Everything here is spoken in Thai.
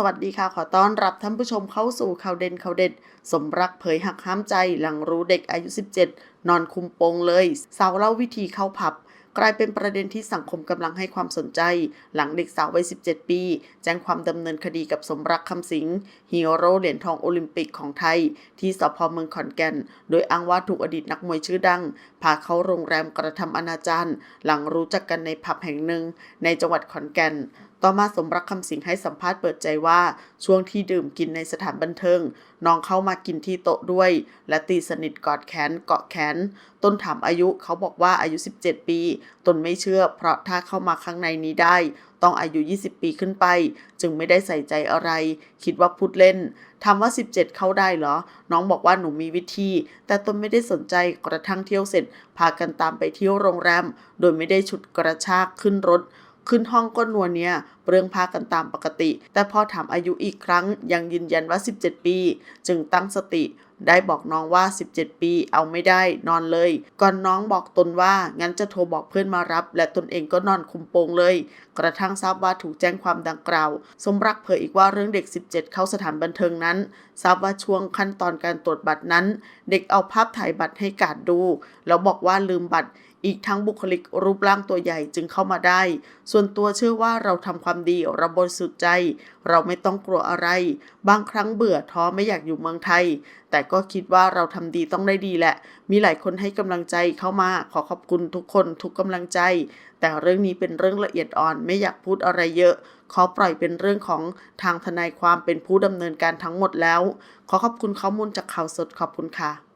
สวัสดีค่ะ ขอต้อนรับท่านผู้ชมเข้าสู่ข่าวเด่นข่าวเด็ด สมรักเผยหักห้ามใจหลังรู้เด็กอายุ 17 นอนคุมโปงเลย สาวเล่าวิธีเข้าผับ กลายเป็นประเด็นที่สังคมกำลังให้ความสนใจ หลังเด็กสาววัย 17 ปี แจ้งความดำเนินคดีกับสมรักคำสิงฮีโร่เหรียญทองโอลิมปิกของไทย ที่สพเมืองขอนแก่น โดยอ้างว่าถูกอดีตนักมวยชื่อดัง พาเข้าโรงแรมกระทำอนาจารหลังรู้จักกันในผับแห่งหนึ่ง ในจังหวัดขอนแก่นต่อมาสมรักคำสิงให้สัมภาษณ์เปิดใจว่าช่วงที่ดื่มกินในสถานบันเทิง น้องเข้ามากินที่โต๊ะด้วย และตีสนิทกอดแขนเกาะแขน ต้นถามอายุเขาบอกว่าอายุ 17 ปีตนไม่เชื่อ เพราะถ้าเข้ามาข้างในนี้ได้ ต้องอายุ 20 ปีขึ้นไป จึงไม่ได้ใส่ใจอะไร คิดว่าพูดเล่นถามว่า 17 เข้าได้เหรอ น้องบอกว่าหนูมีวิธี แต่ตนไม่ได้สนใจกระทั่งเที่ยวเสร็จ พากันตามไปเที่ยวโรงแรม โดยไม่ได้ฉุดกระชากขึ้นรถขึ้นห้องก็นัวเนี่ยเปลืองพากันตามปกติ แต่พอถามอายุอีกครั้งยังยืนยันว่า 17 ปี จึงตั้งสติ ได้บอกน้องว่า 17 ปีเอาไม่ได้นอนเลย ก่อนน้องบอกตนว่างั้นจะโทรบอกเพื่อนมารับ และตนเองก็นอนคุมโปงเลย กระทั่งทราบว่าถูกแจ้งความดังกล่าว สมรักเผยอีกว่าเรื่องเด็ก 17 เข้าสถานบันเทิงนั้น ทราบว่าช่วงขั้นตอนการตรวจบัตรนั้น เด็กเอาภาพถ่ายบัตรให้กาดดู แล้วบอกว่าลืมบัตรอีกทั้งบุคลิกรูปร่างตัวใหญ่จึงเข้ามาได้ ส่วนตัวเชื่อว่าเราทำความดีเราบริสุทธิ์ใจ เราไม่ต้องกลัวอะไร บางครั้งเบื่อท้อไม่อยากอยู่เมืองไทย แต่ก็คิดว่าเราทำดีต้องได้ดีแหละ มีหลายคนให้กำลังใจเข้ามาขอขอบคุณทุกคนทุกกำลังใจ แต่เรื่องนี้เป็นเรื่องละเอียดอ่อนไม่อยากพูดอะไรเยอะ ขอปล่อยเป็นเรื่องของทางทนายความเป็นผู้ดำเนินการทั้งหมดแล้ว ขอขอบคุณข้อมูลจากข่าวสดขอบคุณค่ะ